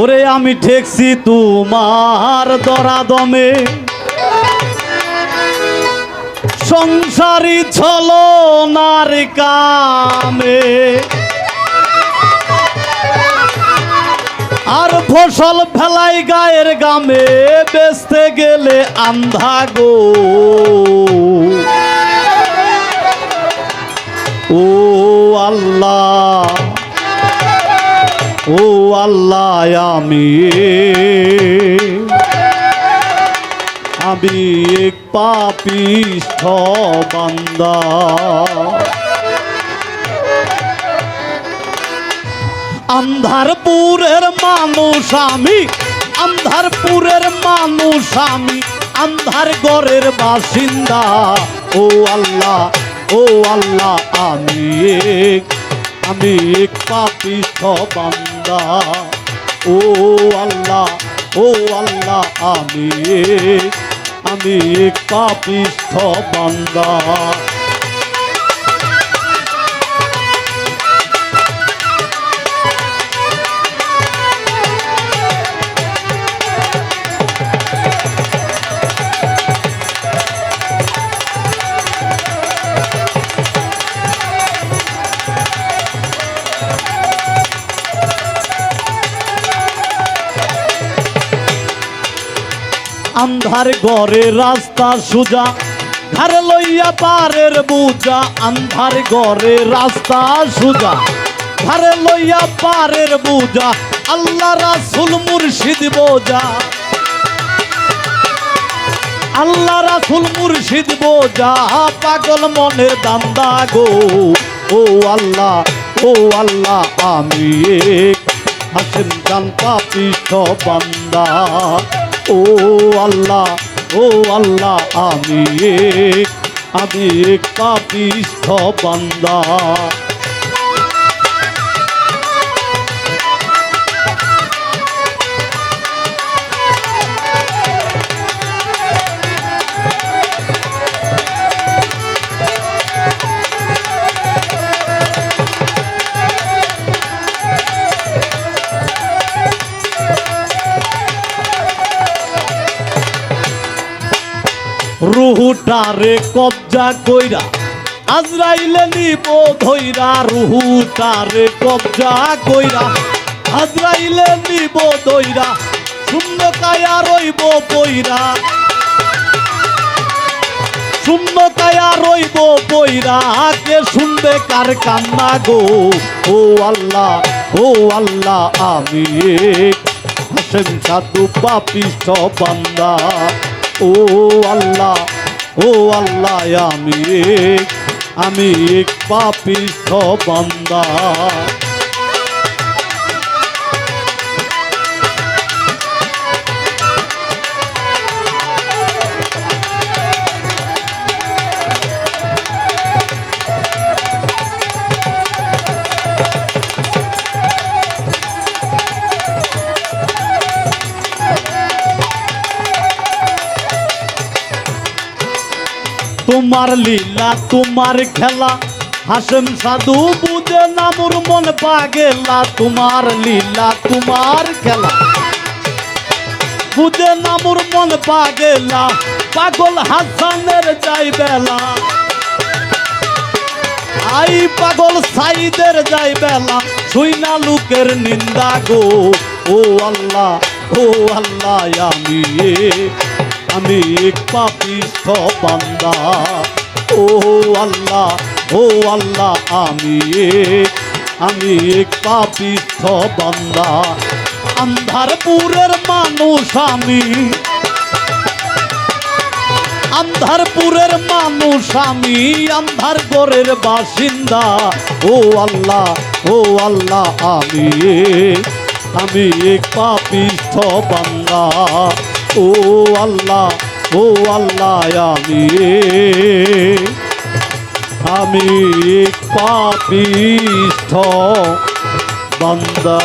ওরে আমি ঠেকছি তোমার দরা দমে সংসারী ছলো নার কামে। আর ফসল ফেলাই গায়ের গামে বেচতে গেলে আন্ধা গো। ও আল্লাহ। ও আল্লাহ, আমি আমি এক পাপিষ্ঠ বান্দা। আন্ধারপুরের মানুষ আমি, আন্ধারপুরের মানুষ আমি, আন্ধার গড়ের বাসিন্দা। ও আল্লাহ ও আল্লাহ, আমি এক আমি পাপি পাপিষ্ঠ বান্দা। ও আল্লাহ ও আল্লাহ আমি আমি পাপি পাপিষ্ঠ বান্দা। আন্ধার ঘরে রাস্তা সুজা, ঘরে লইয়া পারের বুজা আন্ধার ঘরে রাস্তা সুজা, ঘরে লইয়া পারের বুজা আল্লাহ রাসুল মুর্শিদ বোঝা। আল্লাহ রাসুল মুর্শিদ বোঝা, পাগল মনের দান্দা গো, ও আল্লাহ ও আল্লাহ, আমি এক হাসেন জান পাপিষ্ঠ বান্দা। ও আল্লাহ ও আল্লাহ আমি আমি পাপিষ্ঠ বান্দা। রুহুটারে কবজা কইরা, আজরাইলে নিব ধইরা রুহুটারে কবজা কইরা, আজরাইলে নিব ধইরা শূন্য কায়া রইব বইরা। শূন্য কায়া রইব বইরা, কে শুনবে কার কান্না গো? ও আল্লাহ ও আল্লাহ, আমি হাসেন সাধু পাপিষ্ঠ বান্দা। ও আল্লাহ ও আল্লাহ আমি আমি এক পাপিষ্ঠ তোমার লীলা, তোমার খেলা। হাসেম সাধু বুঝে নামুর মন পাগেলা। তোমার লীলা, তোমার খেলা। বুঝে নামুর মন পাগেলা। পাগল হাসানের যাই বেলা। আই পাগল সাইদের যাই বেলা। শুইনা লোকের নিন্দা গো। ও আল্লাহ ও আল্লাহ আমি আমি পাপিষ্ঠ বান্দা। ও আল্লাহ ও আল্লাহ, আমি আমি এক বান্দা। আন্ধারপুরের মানুষ আমি, আন্ধারপুরের মানুষ আমি, আন্ধার গড়ের বাসিন্দা। ও আল্লাহ ও আল্লাহ, আমি আমি এক বান্দা। ও আল্লাহ ও আল্লাহ আমি আমি পাপিষ্ঠ বান্দা।